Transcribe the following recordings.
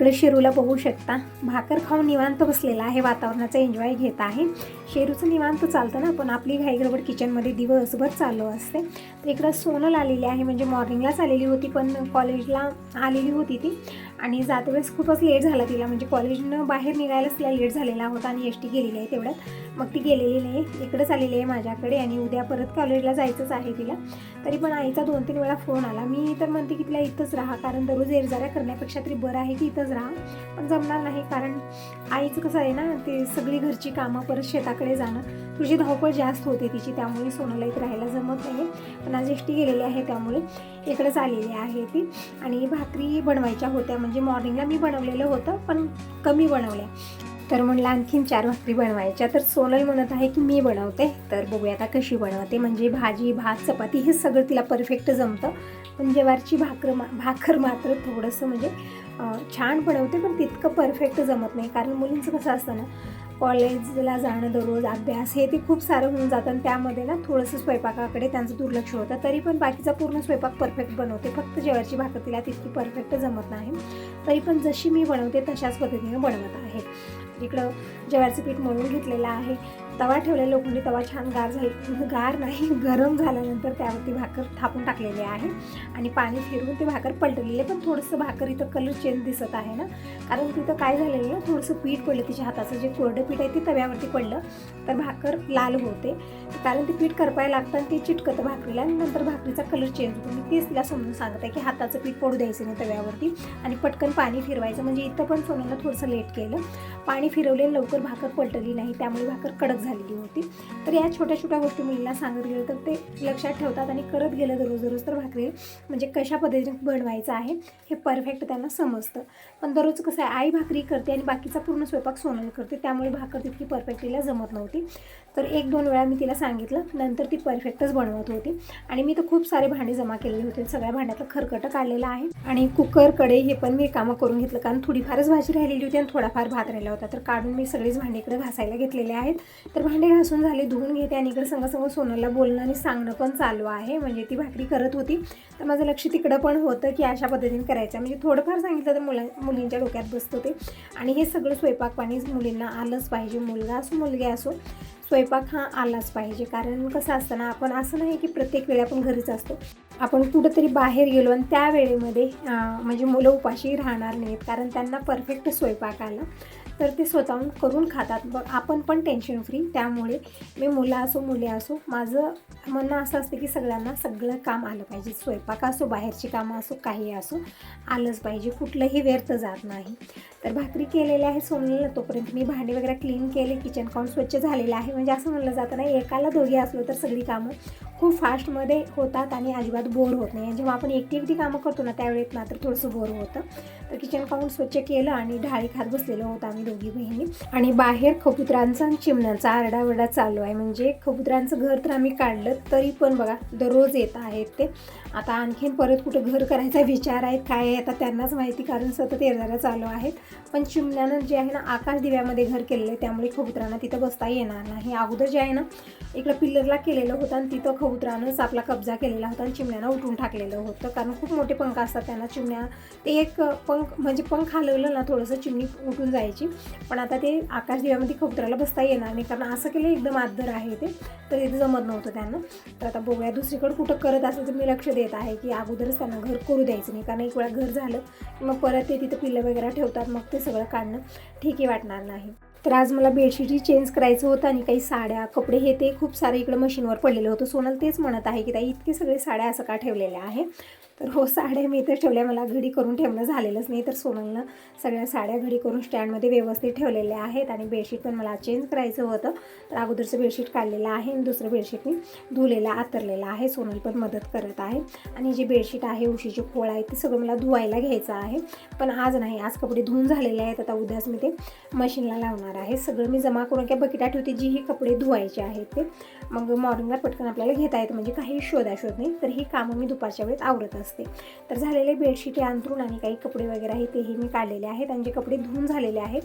इकडे शेरूला बघू शकता. भाकर खाऊन निवांत बसलेला आहे वातावरणाचा एन्जॉय घेत आहे. शेरूचं निवांत चालतं ना पण आपली घाईगडबड किचनमध्ये दिवसभर चालू असते. तर इकडं सोनल आलेली आहे म्हणजे मॉर्निंगलाच आलेली होती पण कॉलेजला आलेली होती ती. आणि जात वेळेस खूपच लेट झाला तिला म्हणजे कॉलेजनं बाहेर निघायलाच तिला लेट झालेला होता आणि एस टी गेलेली आहे तेवढ्यात. मग ती गेलेली नाही इकडंच आलेली आहे माझ्याकडे आणि उद्या परत कॉलेजला जायचंच आहे तिला. तरी पण आईचा दोन तीन वेळा फोन आला. मी तर म्हणते की तिला इथंच राहा कारण दररोज येरजाऱ्या करण्यापेक्षा तरी बरं आहे की इथंच राहा. पण जमणार नाही कारण आईचं कसं आहे ना ते सगळी घरची कामं परत शेताकडे जाणं. तुझी धावपळ जास्त होते तिची त्यामुळे सोनाला इथं राहायला जमत नाही. पण आज एष्टी गेलेली आहे त्यामुळे इकडेच आलेली आहे ती. आणि भाकरी बनवायच्या होत्या म्हणजे मॉर्निंगला मी बनवलेलं होतं पण कमी बनवल्या. तर म्हणलं आणखीन चार भाकरी बनवायच्या. तर सोनल म्हणत आहे की मी बनवते. तर बघूया आता कशी बनवते. म्हणजे भाजी भात चपाती हे सगळं तिला परफेक्ट जमतं. पण ज्वारीची भाकर मा भाकर मात्र थोडंसं म्हणजे छान बनवते पण तितकं परफेक्ट जमत नाही. कारण मुलींचं कसं असतं ना कॉलेजला जाणं दररोज अभ्यास हे ते खूप सारं होऊन जातं. आणि त्यामध्ये ना थोडंसं स्वयंपाकाकडे त्यांचं दुर्लक्ष होतं. तरी पण बाकीचा पूर्ण स्वयंपाक परफेक्ट बनवते. फक्त जेवायची भाकर तिला तितकी परफेक्ट जमत नाही. तरी पण जशी मी बनवते तशाच पद्धतीने बनवत आहे. इकडं ज्वारीचं पीठ मळून घेतलेलं आहे. तवा ठेवलेला लोखंडी तवा छान गार झाली. गार नाही गरम झाल्यानंतर त्यावरती भाकर थापून टाकलेली आहे. आणि पाणी फिरवून ते भाकर पलटलेली पण थोडंसं भाकर इथं कलर चेंज दिसत आहे ना. कारण तिथं काय झालेलं ना थोडंसं पीठ पडलं तिच्या हाताचं. जे कोरडं पीठ आहे ते तव्यावरती पडलं. तर भाकर लाल होते. कारण ते पीठ करपायला लागतं आणि ते चिटकतं भाकरीला. आणि नंतर भाकरीचा कलर चेंज होतो. मी तेच तिला समजून सांगत आहे की हाताचं पीठ पडू द्यायचं नाही तव्यावरती. आणि पटकन पाणी फिरवायचं. म्हणजे इथं पण सोन्याला थोडंसं लेट केलं. पाणी फिरवले लवकर भाकर पलटली नाही. त्यामुळे भाकर कडक झालेली होती. तर या छोट्या छोट्या गोष्टी मुलींना सांगितलेलं तर ते लक्षात ठेवतात आणि करत गेलं दररोज दररोज तर भाकरी म्हणजे कशा पद्धतीने बनवायचं आहे हे परफेक्ट त्यांना समजतं. पण दररोज कसं आहे आई भाकरी करते आणि बाकीचा पूर्ण स्वयंपाक सोनल करते त्यामुळे भाकर तितकी परफेक्टलीला जमत नव्हती. तर एक दोन वेळा मी तिला सांगितलं. नंतर ती परफेक्टच बनवत होती. आणि मी तर खूप सारे भांडे जमा केलेले होते. सगळ्या भांड्यातलं खरकटं काढलेलं आहे. आणि कुकरकडे हे पण मी कामं करून घेतलं. कारण थोडीफारच भाजी राहिलेली होती आणि थोडाफार भात राहिला होता. तर काढून मी सगळीच भांडे इकडे घासायला घेतलेले आहेत. तर भांडे घासून झाले धुवून घेते आणि इकडे संग संग सोनलला बोलणं आणि सांगणं पण चालू आहे. म्हणजे ती भाकरी करत होती. तर माझं लक्ष तिकडं पण होतं की अशा पद्धतीने करायचं म्हणजे थोडंफार सांगितलं तर मुला मुलींच्या डोक्यात बसत होते. आणि हे सगळं स्वयंपाक पाणी मुलींना आलंच पाहिजे. मुलगा असो मुलगी असो. स्वयंपाक हा आलाच पाहिजे. कारण कसं असतं ना आपण असं नाही की प्रत्येक वेळी आपण घरीच असतो. आपण कुठंतरी बाहेर गेलो आणि त्या वेळेमध्ये म्हणजे मुलं उपाशी राहणार नाहीत. कारण त्यांना परफेक्ट स्वयंपाक आला तर ते स्वतःहून करून खातात. मग आपण पण टेन्शन फ्री त्यामुळे मी मुलं असो मुले असो माझं म्हणणं असं असतं की सगळ्यांना सगळं काम आलं पाहिजे. स्वयंपाक असो बाहेरची कामं असो काही असो आलंच पाहिजे. कुठलंही व्यर्थ जात नाही. तर भाकरी केलेल्या आहे सोनलेलं तोपर्यंत मी भांडी वगैरे क्लीन केले. किचन काउंट स्वच्छ झालेलं आहे. म्हणजे असं म्हणलं जातं ना एकाला दोघी असलो तर सगळी कामं खूप फास्टमध्ये होतात आणि अजिबात बोर होत नाही. जेव्हा आपण एकटी एकटी कामं करतो ना त्यावेळेत मात्र थोडंसं बोर होतं. तर किचन काउंट स्वच्छ केलं आणि ढाळी खात बसलेलो होतो आम्ही दोघी बहिणी. आणि बाहेर खपुत्रांचा आणि चिमण्यांचा आरडाओरडा चालू आहे. म्हणजे खपुत्रांचं घर तर आम्ही काढलं तरी पण बघा दररोज येत आहेत ते. आता आणखीन परत कुठं घर करायचा विचार आहे काय आहे आता त्यांनाच माहिती कारण सतत येणाऱ्या चालू आहेत. पण चिमण्यानं जे आहे ना आकाश दिव्यामध्ये घर केलेलं आहे त्यामुळे खबुतरांना तिथं बसता येणार नाही. अगोदर जे आहे ना इकडं पिल्लरला केलेलं होतं आणि तिथं खबुतरानंच आपला कब्जा केलेला होता आणि चिमण्यानं उठून टाकलेलं होतं. कारण खूप मोठे पंख असतात त्यांना. चिमण्या ते एक पंख म्हणजे पंख हलवलं ना थोडंसं चिमणी उठून जायची. पण आता ते आकाश दिव्यामध्ये खबुतराला बसता येणार नाही. कारण असं केलं एकदम आदर आहे ते. तर तिथे जमत नव्हतं त्यांना. तर आता बघूया दुसरीकडे कुठं करत असेल तर मी लक्ष देत आहे की अगोदरच त्यांना घर करू द्यायचं नाही. कारण एक वेळा घर झालं मग परत ते तिथं पिल्लं वगैरे ठेवतात. मग ते सगळं काढणं ठीक आहे वाटणार नाही. तर आज मला बेडशीटही चेंज करायचं होतं आणि काही साड्या कपडे हे ते खूप सारे इकडं मशीनवर पडलेलं होतं. सोनल तेच म्हणत आहे की ताई इतके सगळे साड्या असं का ठेवलेल्या आहे? तर हो साड्या मी इथं ठेवल्या. मला घडी करून ठेवणं झालेलंच नाही. तर सोनलनं सगळ्या साड्या घडी करून स्टँडमध्ये व्यवस्थित ठेवलेल्या आहेत आणि बेडशीट पण मला चेंज करायचं होतं. तर अगोदरचं बेडशीट काढलेलं आहे आणि दुसरं बेडशीट मी धुलेलं आतरलेलं आहे. सोनल पण मदत करत आहे. आणि जे बेडशीट आहे उशीची खोळ आहे ते सगळं मला धुवायला घ्यायचं आहे. पण आज नाही आज कपडे धुवून झालेले आहेत. आता उद्याच मी ते मशीनला लावणार आहे. सगळं मी जमा करून काय बकेटात ठेवते जी ही कपडे धुवायचे आहेत ते. मग मॉर्निंगला पटकन आपल्याला घेता येतं. म्हणजे काही शोधाशोध नाही. तर ही कामं मी दुपारच्या वेळेत आवरत असते. तर झालेले बेडशीट अंथरूण आणि काही कपडे वगैरे आहेत तेही मी काढलेले आहेत आणि जे कपडे धुवून झालेले आहेत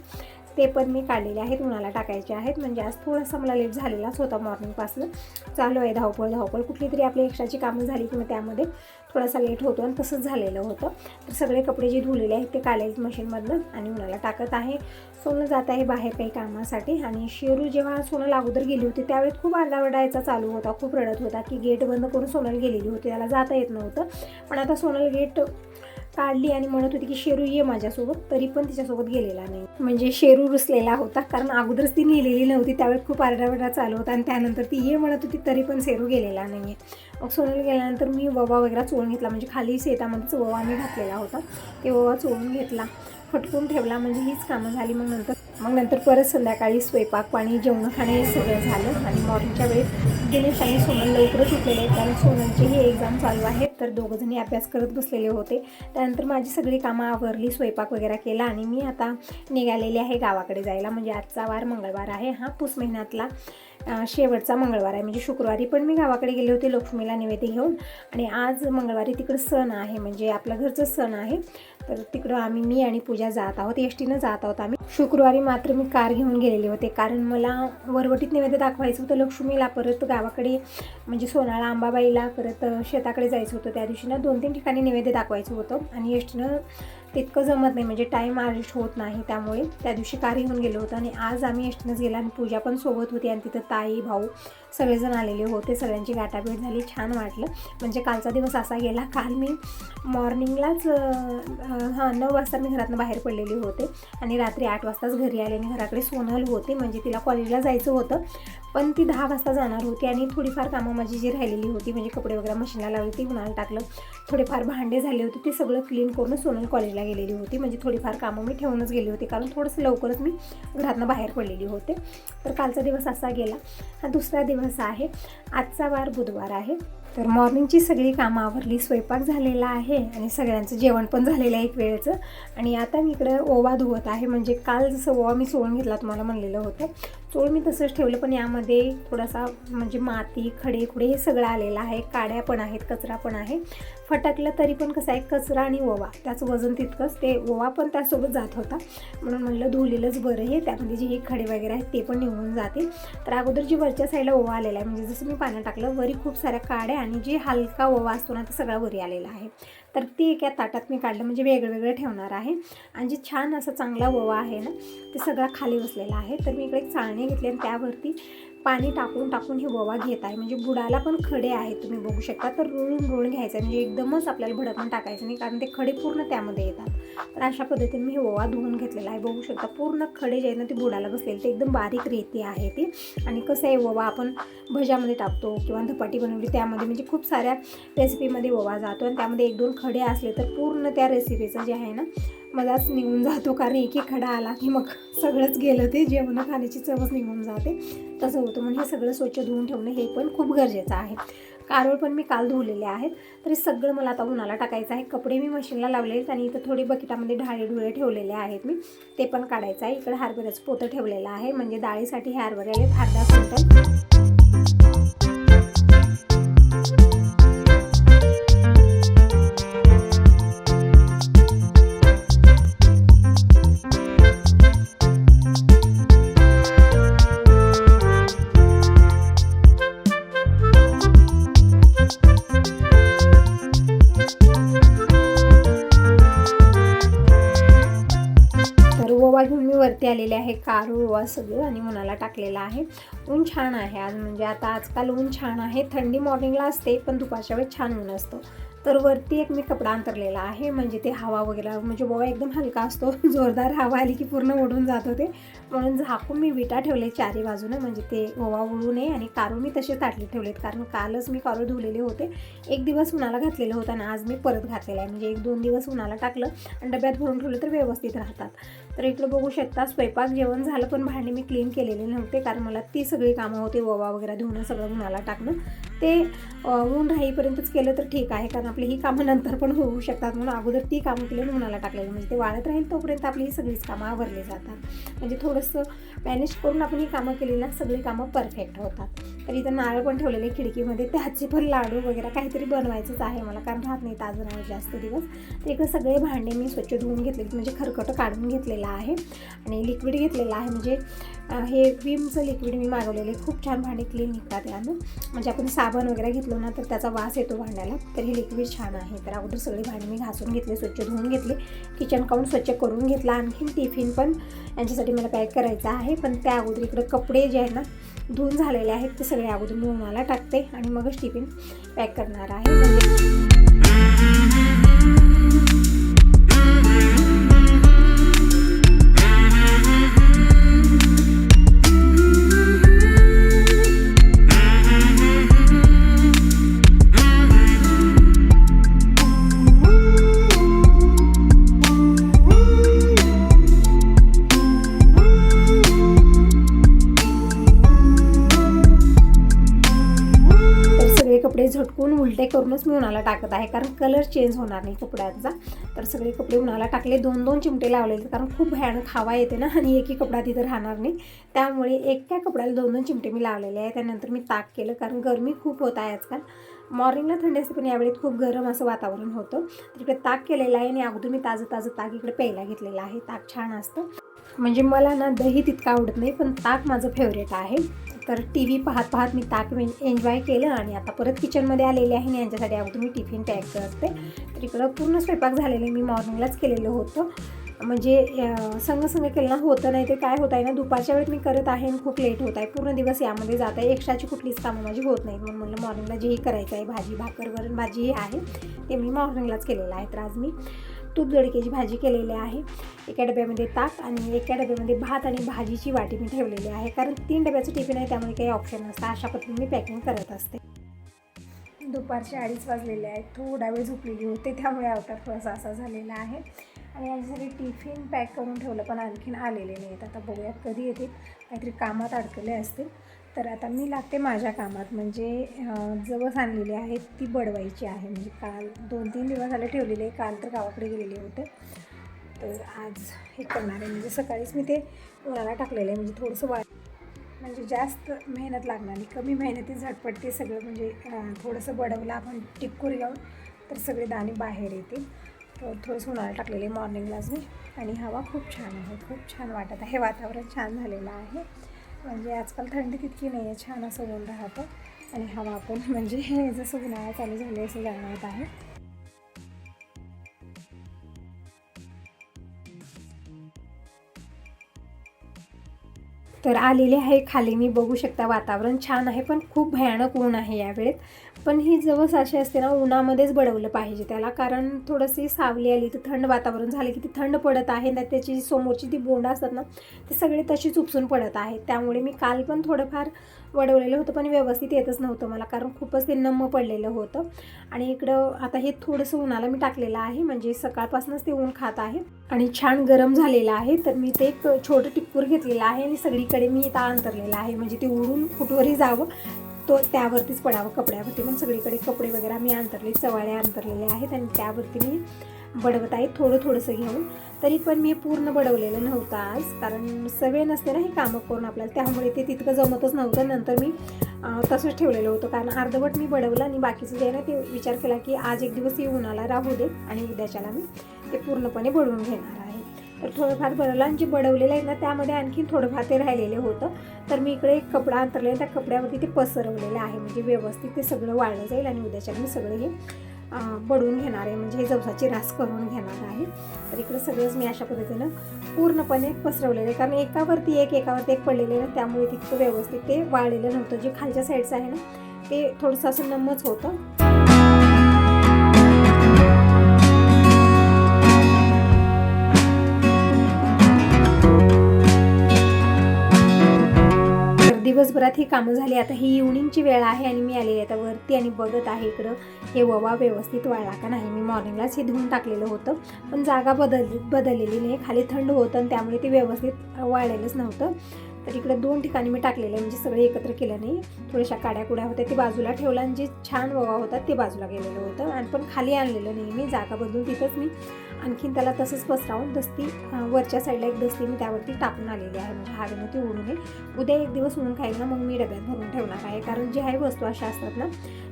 ते पण मी काढलेले आहेत उन्हाला टाकायचे आहेत. म्हणजे आज थोडासा मला लेट झालेलाच होता मॉर्निंगपासून चालू आहे धावपळ धावपळ. कुठली तरी आपली एक्स्ट्राची कामं झाली की मग त्यामध्ये थोडासा लेट होतो आणि तसंच झालेलं होतं. तर सगळे कपडे जे धुलेले आहेत ते काढायचे मशीनमधनं आणि उन्हाला टाकत आहे. सोनं जात आहे बाहेर काही कामासाठी आणि शेरू जेव्हा सोनल अगोदर गेली होती त्यावेळेस खूप आरडावडायचा चालू होता खूप रडत होता की गेट बंद करून सोनल गेलेली होती त्याला जाता येत नव्हतं. पण आता सोनल गेट काढली आणि म्हणत होती की शेरू ये माझ्यासोबत तरी पण तिच्यासोबत गेलेला नाही. म्हणजे शेरू रुसलेला होता कारण अगोदरच ती नेलेली नव्हती त्यावेळी खूप आरडाओरडा चालू होता आणि त्यानंतर ती ये म्हणत होती तरी पण शेरू गेलेला नाही आहे मग सोनल गेल्यानंतर मी ववा वगैरे चोळून घेतला म्हणजे खाली शेतामध्येच ववा मी घातलेला होता. ते ववा चोळून घेतला फटकून ठेवला म्हणजे हीच कामं झाली. मग नंतर मग नंतर परत संध्याकाळी स्वयंपाक पाणी जेवण खाणे हे सगळं झालं आणि मॉर्निंगच्या वेळेस दिनेश आणि सोनल लवकरच उठलेले आहेत. कारण सोनलची ही एक्झाम चालू आहेत तर दोघंजणी अभ्यास करत बसलेले होते. त्यानंतर माझी सगळी कामं आवरली स्वयंपाक वगैरे केला आणि मी आता निघालेली आहे गावाकडे जायला. म्हणजे आजचा वार मंगळवार आहे. हा पूस महिन्यातला. शेवटचा मंगळवार आहे. म्हणजे शुक्रवारी पण मी गावाकडे गेले होते लक्ष्मीला निवेदी घेऊन. आणि आज मंगळवारी तिकडं सण आहे. म्हणजे आपलं घरचं सण आहे. तर तिकडं आम्ही मी आणि पूजा जात आहोत. एस टीनं जात आहोत आम्ही. शुक्रवारी मात्र मी कार घेऊन गेलेले होते. कारण मला वरवटीत नैवेद्य दाखवायचं होतं लक्ष्मीला. परत गावाकडे म्हणजे सोनाळा अंबाबाईला परत शेताकडे जायचं होतं. त्या दिवशी ना दोन तीन ठिकाणी नैवेद्य दाखवायचं होतं. आणि एस टीनं तितकं जमत नाही म्हणजे टाईम ॲडजस्ट होत नाही त्यामुळे. त्या दिवशी कार होऊन गेलो होतो आणि आज आम्ही एष्टनच गेला आणि पूजा पण सोबत होती आणि तिथं ताई भाऊ सगळेजण आलेले होते सगळ्यांची गाठाभेट झाली छान वाटलं. म्हणजे कालचा दिवस असा गेला काल मी मॉर्निंगलाच हां नऊ वाजता मी घरातनं बाहेर पडलेले होते आणि रात्री आठ वाजताच घरी आले आणि घराकडे सोनल होते म्हणजे तिला कॉलेजला जायचं होतं. पण ती दहा वाजता जाणार होती आणि थोडीफार कामं माझी जी राहिलेली होती म्हणजे कपडे वगैरे मशीनला लावली ती उन्हाळा टाकलं. थोडेफार भांडे झाले होते ते सगळं क्लीन करून सोनल कॉलेजला गेलेली होती. म्हणजे थोडीफार कामं मी ठेवूनच गेली होती. कारण थोडंसं लवकरच मी घरातनं बाहेर पडलेली होते. तर कालचा दिवस असा गेला. हा दुसरा दिवस आहे. आजचा वार बुधवार आहे. तर मॉर्निंगची सगळी कामं आवरली. स्वयंपाक झालेला आहे आणि सगळ्यांचं जेवण पण झालेलं आहे एक वेळेचं. आणि आता मी इकडं ओवा धुवत आहे. म्हणजे काल जसं ओवा मी सोडून घेतला तुम्हाला म्हणलेलं होतं. चोळ मी तसंच ठेवलं पण यामध्ये थोडासा म्हणजे माती खडे खुडे हे सगळं आलेलं आहे. काड्या पण आहेत कचरा पण आहे. फटकलं तरी पण कसं आहे कचरा आणि ओवा त्याचं वजन तितकंच. ते ओवा पण त्यासोबत जात होता. म्हणून म्हणलं धुलेलंच बरं हे त्यामध्ये जे हे खडे वगैरे आहेत ते पण निघून जातील. तर अगोदर जी वरच्या साईडला ओवा आलेला आहे म्हणजे जसं मी पाण्यात टाकलं वरी खूप साऱ्या काड्या आणि जे हलका ओवा असतो ना तो सगळा वरी आलेला आहे. तर ती एका ताटात मी काढलं म्हणजे वेगळं वेगळं ठेवणार आहे. आणि जे छान असा चांगला ओवा आहे ना ते सगळा खाली बसलेला आहे. तर मी इकडे एक चाळणी घेतली आणि त्यावरती पाणी टाकून टाकून हे ओवा घेत आहे. म्हणजे बुडाला पण खडे आहेत तुम्ही बघू शकता. तर रुळून रुळून घ्यायचं म्हणजे एकदमच आपल्याला भडकून टाकायचं नाही कारण ते खडे पूर्ण त्यामध्ये येतात. तर अशा पद्धतीने मी हे ओवा धुवून घेतलेला आहे. बघू शकता पूर्ण खडे जे आहेत ना ते बुडाला बसलेले ते एकदम बारीक रेती आहे ती. आणि कसं आहे ओवा आपण भज्यामध्ये टाकतो किंवा धपाटी बनवली त्यामध्ये म्हणजे खूप साऱ्या रेसिपीमध्ये ओवा जातो. आणि त्यामध्ये एक दोन खडे असले तर पूर्ण त्या रेसिपीचं जे आहे ना मलाच निघून जातो कारण एक एक खडा आला की मग सगळंच गेलं ते. जेवण खाण्याची चवच निघून जाते. तसं होतं म्हणून हे सगळं स्वच्छ धुवून ठेवणं हे पण खूप गरजेचं आहे. कारवळ पण मी काल धुवलेले आहेत. तरी सगळं मला आता उन्हाला टाकायचं आहे. कपडे मी मशीनला लावले आहेत आणि इथं थोडी बकेटामध्ये ढाळे ढुळे ठेवलेले आहेत मी. ते पण काढायचं आहे. इकडे हरभऱ्याचं पोतं ठेवलेलं आहे. म्हणजे डाळीसाठी हे हरभरे आहेत अर्धा क्विंटल. आलेले कारू ओवा सगळं आणि उन्हाला टाकलेला आहे. ऊन छान आहे आज म्हणजे आता आजकाल ऊन छान आहे. थंडी मॉर्निंगला असते पण दुपारच्या वेळेस छान ऊन असतं. तर वरती एक मी कपडा अंतरलेला आहे म्हणजे ते हवा वगैरे म्हणजे ओवा एकदम हलका असतो. जोरदार हवा आली की पूर्ण ओढून जात होते. म्हणून झाकून मी विटा ठेवले चारी बाजूने म्हणजे ते ओवा उडू नये आणि कारू मी तसे ताटले ठेवलेत. कारण कालच मी कारू धुवलेले होते. एक दिवस उन्हाला घातलेलं होतं आणि आज मी परत घातलेलं आहे. म्हणजे एक दोन दिवस उन्हाला टाकलं आणि डब्यात भरून ठेवलं तर व्यवस्थित राहतात. तर इकडं बघू शकता स्वयंपाक जेवण झालं पण भांडी मी क्लीन केलेले नव्हते कारण मला ती सगळी कामं होती ववा वगैरे धुणं सगळं उन्हाला टाकणं. ते ऊन राहीपर्यंतच केलं तर ठीक आहे कारण आपली ही कामं नंतर पण होऊ शकतात म्हणून अगोदर ती कामं केली उन्हाला टाकलेली. म्हणजे ते वाळत राहील तोपर्यंत आपली ही सगळीच कामं आवरली जातात. म्हणजे थोडंसं मॅनेज करून आपण ही कामं केली ना सगळी कामं परफेक्ट होतात. तर इथं नारळ पण ठेवलेले खिडकीमध्ये त्याचे पण लाडू वगैरे काहीतरी बनवायचंच आहे मला कारण राहत नाही ताजं नाही जास्त दिवस. तर इकडं सगळे भांडे मी स्वच्छ धुवून घेतले म्हणजे खरकटं काढून घेतलेलं घेतलेला आहे आणि लिक्विड घेतलेलं आहे. म्हणजे हे विमचं लिक्विड मी मागवलेलं आहे. खूप छान भांडी क्लीन निघतात यानं. म्हणजे आपण साबण वगैरे घेतलो ना तर त्याचा वास येतो भांड्याला. तर हे लिक्विड छान आहे. तर अगोदर सगळी भांडी मी घासून घेतले स्वच्छ धुवून घेतले. किचन काउंट स्वच्छ करून घेतला. आणखीन टिफिन पण यांच्यासाठी मला पॅक करायचा आहे. पण त्या अगोदर इकडं कपडे जे आहे ना धुवून झालेले आहेत. ते सगळे अगोदर मी उन्हाला टाकते आणि मगच टिफिन पॅक करणार आहे. म्हणजे कपडे झटकून उलटे करूनच मी उन्हाला टाकत आहे. कारण कलर चेंज होणार नाही कपड्यांचा. तर सगळे कपडे उन्हाला टाकले. दोन दोन चिमटे लावलेले कारण खूप भयानक हवा येते ना आणि एकही कपडा तिथं राहणार नाही. त्यामुळे एका कपड्याला दोन दोन चिमटे मी लावलेले आहे त्यानंतर मी ताक केलं. कारण गरमी खूप होत आहे आजकाल. मॉर्निंगला थंडी असते पण यावेळी खूप गरम असं वातावरण होतं. तर इकडे ताक केलेलं आहे आणि अगोदर मी ताजं ताजं ताक इकडे प्यायला घेतलेलं आहे. ताक छान असतं. म्हणजे मला ना दही तितकं आवडत नाही पण ताक माझं फेवरेट आहे. तर टी व्ही पाहत पाहत मी ताक एन्जॉय केलं आणि आता परत किचनमध्ये आलेले आहे आणि यांच्यासाठी अगोदर मी टिफिन पॅक करते. तर इकडं पूर्ण स्वयंपाक झालेलं मी मॉर्निंगलाच केलेलं होतं. म्हणजे संग संग केलं ना होतं नाही ते काय होत आहे ना दुपारच्या वेळेत मी करत आहे आणि खूप लेट होत आहे. पूर्ण दिवस यामध्ये जात आहे. एक्स्ट्राची कुठलीच कामं माझी होत नाही म्हणून म्हणलं मॉर्निंगला जेही करायचं आहे भाजी भाकर वरण भाजी आहे ते मी मॉर्निंगलाच केलेलं आहे. तर आज मी तूप दडक्याची भाजी केलेली आहे. एका डब्यामध्ये ताक आणि एका डब्यामध्ये भात आणि भाजीची वाटी मी ठेवलेली आहे. कारण तीन डब्याचं टिफिन आहे त्यामुळे काही ऑप्शन नसतं. अशा पद्धतीने मी पॅकिंग करत असते. दुपारचे अडीच वाजलेले आहेत. थोडा वेळ झोपलेली होते त्यामुळे अवतार थोडासा असा झालेला आहे. आणि याच्यासाठी टिफिन पॅक करून ठेवलं पण आणखीन आलेले नाही आता बघूयात कधी येतील. काहीतरी कामात अडकले असतील. तर आता मी लागते माझ्या कामात. म्हणजे जवस आणलेली आहे ती बडवायची आहे. म्हणजे काल दोन तीन दिवस झाले ठेवलेले आहे. काल तर गावाकडे गेलेले होते. तर आज हे करणार आहे. म्हणजे सकाळीच मी ते उन्हाला टाकलेलं आहे. म्हणजे थोडंसं वा म्हणजे जास्त मेहनत लागणार नाही. कमी मेहनतीत झटपट ते सगळं म्हणजे थोडंसं बडवलं आपण टिक्कूर घेऊन तर सगळे दाणे बाहेर येतील. तर थोडंसं उन्हाळा टाकलेले मॉर्निंगलाच मी. आणि हवा खूप छान आहे. खूप छान वाटत आहे. वातावरण छान झालेलं आहे. म्हणजे आजकाल थंडी तितकी नाही आहे छान असं ऊन राहतं. आणि हवा पण म्हणजे जसं उन्हाळा चालू झाले असं जाणवत आहे. तर आलेले आहे खाली. मी बघू शकता वातावरण छान आहे पण खूप भयानक ऊन आहे यावेळेत पण ही जवस अशी असते ना उन्हामध्येच बडवलं पाहिजे त्याला. कारण थोडंशी सावली आली तर थंड वातावरण झालं की ती थंड पडत आहे. ना त्याची समोरची ती बोंड असतात ना ते सगळे तशीच उपसून पडत आहेत त्यामुळे मी काल पण थोडंफार वडवलेलं होतं पण व्यवस्थित येतच नव्हतं मला कारण खूपच ते नम्म पडलेलं होतं. आणि इकडं आता हे थोडंसं उन्हाला मी टाकलेलं आहे म्हणजे सकाळपासूनच ते ऊन खात आहे. आणि छान गरम झालेलं आहे तर मी ते एक छोटं टिप्पूर घेतलेलं आहे आणि सगळीकडे मी इथं अंतरलेलं आहे. म्हणजे ते उडून कुठवरही जावं. तो त्यावरतीच पडावं कपड्यावरती. पण सगळीकडे कपडे वगैरे मी अंतरले चवाळे अंतरलेले आहेत आणि त्यावरती मी बडवत आहे थोडं थोडंसं घेऊन. तरी पण मी पूर्ण बडवलेलं नव्हतं आज कारण सवय नसते ना हे कामं करून आपल्याला. त्यामुळे ते तितकं जमतच नव्हतं. नंतर मी तसंच ठेवलेलं होतं. कारण अर्धवट मी बडवलं आणि बाकीचं जे ना ते विचार केला की आज एक दिवस हे उन्हाला राहू दे आणि उद्याच्याला मी ते पूर्णपणे बडवून घेणार आहे. तर थोडंफार बडवलं आणि जे बडवलेलं आहे ना त्यामध्ये आणखीन थोडंफार ते राहिलेलं होतं. तर मी इकडे एक कपडा अंतरलेलं त्या कपड्यावरती ते पसरवलेलं आहे. म्हणजे व्यवस्थित ते सगळं वाळलं जाईल आणि उद्याच्या मी सगळं हे अं, बडवून घेणार आहे. म्हणजे हे जवसाची रास करून घेणार आहे. तर इकडे सगळंच मी अशा पद्धतीनं पूर्णपणे पसरवलेलं आहे. कारण एकावरती एक एकावरती एक पडलेले आहे त्यामुळे तितकं व्यवस्थित ते वाळलेलं नव्हतं. जे खालच्या साईडचं आहे ना ते थोडंसं असं नमच होतं. दिवसभरात ही कामं झाली. आता ही इव्हनिंगची वेळ आहे आणि मी आलेली आहे. आता वरती आणि बघत आहे इकडं. हे ववा व्यवस्थित वाळला का नाही? मी मॉर्निंगलाच हे धुवून टाकलेलं होतं. पण जागा बदल बदललेली नाही. खाली थंड होतं आणि त्यामुळे ते व्यवस्थित वाळलेलंच नव्हतं. तर इकडे दोन ठिकाणी मी टाकलेलं आहे. म्हणजे सगळे एकत्र केलं नाही. थोड्याशा काड्या कुड्या होत्या. ते बाजूला ठेवलं आणि जे छान ववा होता ते बाजूला गेलेलं होतं. आणि पण खाली आणलेलं नाही. मी जागा बदलून तिथंच मी आणखीन त्याला तसंच पसरावून दस्ती वरच्या साईडला एक दस्ती मी त्यावरती टाकून आलेली आहे. म्हणजे हवेनं ती उडू नये. उद्या एक दिवस उडून खाईल ना मग मी डब्यात भरून ठेवणार आहे. कारण जे आहे वस्तू अशा असतात ना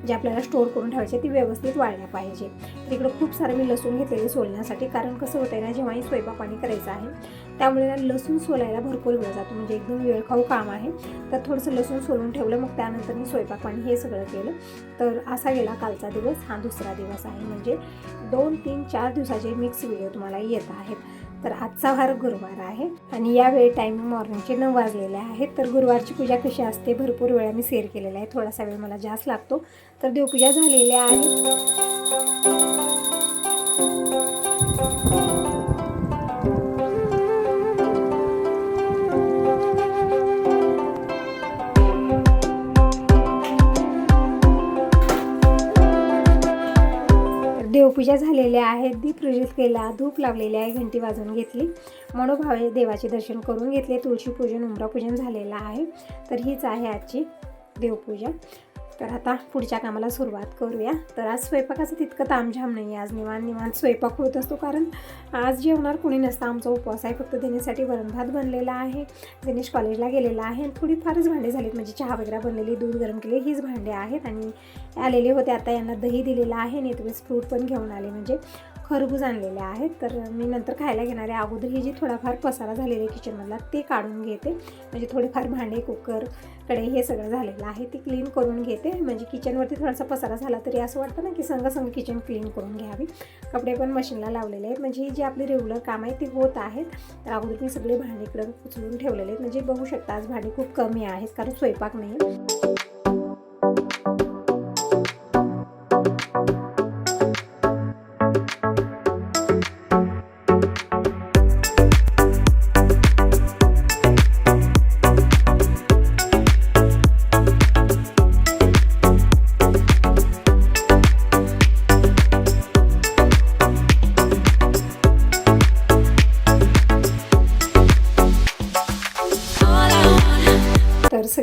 जे आपल्याला स्टोअर करून ठेवायचे ती व्यवस्थित वाळल्या पाहिजे. तर इकडं खूप सारं मी लसूण घेतलेली सोलण्यासाठी. कारण कसं होतं आहे ना जेव्हाही स्वयंपाक पाणी करायचं आहे त्यामुळे ना लसूण सोलायला भरपूर वेळ जातो. म्हणजे एकदम वेळखाऊ काम आहे. तर थोडंसं लसूण सोलून ठेवलं मग त्यानंतर मी स्वयंपाक पाणी हे सगळं केलं. तर असा गेला कालचा दिवस हा दुसरा दिवस आहे. म्हणजे दोन तीन चार दिवसाचे मिक्स व्हिडिओ तुम्हाला येत आहेत. तर आजचा वार गुरुवार आहे. आणि यावेळी टाईम मॉर्निंगचे नऊ वाजलेले आहेत. तर गुरुवारची पूजा कशी असते भरपूर वेळा मी शेअर केलेला आहे थोडासा वेळ मला जास्त लागतो. तर देवपूजा झालेली आहे. देवपूजा झालेल्या आहेत. दीप प्रज्वलित केला धूप लावलेली आहे घंटी वाजवून घेतली. मनोभावे देवाचे दर्शन करून घेतले. तुळशीपूजन उमरापूजन झालेलं आहे. तर हीच आहे आजची देवपूजा. तर आता पुढच्या कामाला सुरुवात करूया. तर आज स्वयंपाकाचं तितकं तामझाम नाही आहे आज निवान निवान स्वयंपाक होत असतो कारण आज जेवणार कोणी नसतं. आमचा उपवास आहे फक्त देण्यासाठी वरण भात बनलेला आहे. दिनेश कॉलेजला गेलेला आहे. आणि थोडी फारच भांडे झालीत. म्हणजे चहा वगैरे बनलेली दूध गरम केले हीच भांडे आहेत. आणि आलेले होते. आता यांना दही दिलेलं आहे. आणि तुम्ही फ्रूट पण घेऊन आले. म्हणजे खरबूज आणलेले आहेत. तर मी नंतर खायला घेणारे अगोदर ही जी थोडाफार पसारा झालेला आहे किचनमधला ते काढून घेते. म्हणजे थोडेफार भांडे कुकरकडे हे सगळं झालेलं आहे. ते क्लीन करून घेते. म्हणजे किचनवरती थोडासा पसारा झाला तरी असं वाटतं ना की संगसंग किचन क्लीन करून घ्यावी. कपडे पण मशीनला लावलेले आहेत. म्हणजे ही जी आपली रेग्युलर काम आहे ती होत आहेत. तर अगोदर मी सगळे भांडे इकडं उचलून ठेवलेले आहेत. म्हणजे बघू शकता आज भांडे खूप कमी आहेत कारण स्वयंपाक नाही.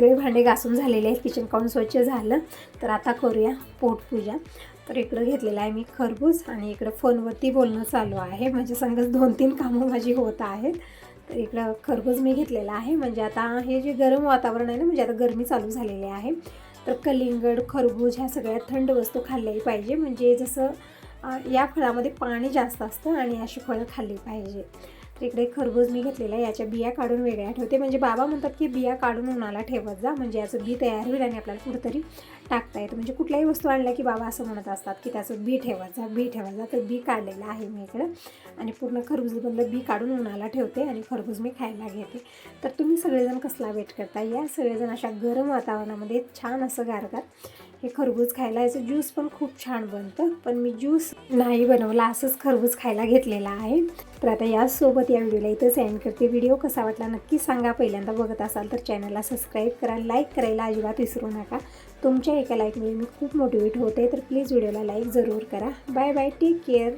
सगळे भांडे घासून झालेले आहेत. किचन काउन स्वच्छ झालं. तर आता करूया पोटपूजा. तर इकडं घेतलेलं आहे मी खरबूज आणि इकडं फोनवरती बोलणं चालू आहे. म्हणजे संगच दोन तीन कामं माझी होत आहेत. तर इकडं खरबूज मी घेतलेला आहे. म्हणजे आता हे जे गरम वातावरण आहे ना म्हणजे आता गरमी चालू झालेली आहे. तर कलिंगड खरबूज ह्या सगळ्या थंड वस्तू खाल्ल्याही पाहिजे. म्हणजे जसं या फळामध्ये पाणी जास्त असतं आणि अशी फळं खाल्ली पाहिजे. इकडे खरबूज मी घेतलेला आहे याच्या बिया काढून वेगळ्या ठेवते. म्हणजे बाबा म्हणतात की बिया काढून उन्हाला ठेवत जा म्हणजे याचं बी तयार होईल आणि आपल्याला कुठंतरी टाकता येतं. म्हणजे कुठल्याही वस्तू आणल्या की बाबा असं म्हणत असतात की त्याचं बी ठेवत जा बी ठेवत जा तर बी काढलेलं आहे मी इकडं. आणि पूर्ण खरबूजमधलं बी काढून उन्हाला ठेवते आणि खरबूज मी खायला घेते. तर तुम्ही सगळेजण कसला वेट करता? या सगळेजण अशा गरम वातावरणामध्ये छान असं गारगार हे खरबूज खायला याचं ज्यूस पण खूप छान बनतं. पण मी ज्यूस नाही बनवला असंच खरबूज खायला घेतलेला आहे. तर आता याचसोबत या व्हिडिओला इथं सेंड करते. व्हिडिओ कसा वाटला नक्की सांगा. पहिल्यांदा बघत असाल तर चॅनलला सबस्क्राईब करा लाईक करायला अजिबात विसरू नका. तुमच्या एका लाईकमुळे मी खूप मोटिवेट होते. तर प्लीज व्हिडिओला लाईक जरूर करा. Bye bye take care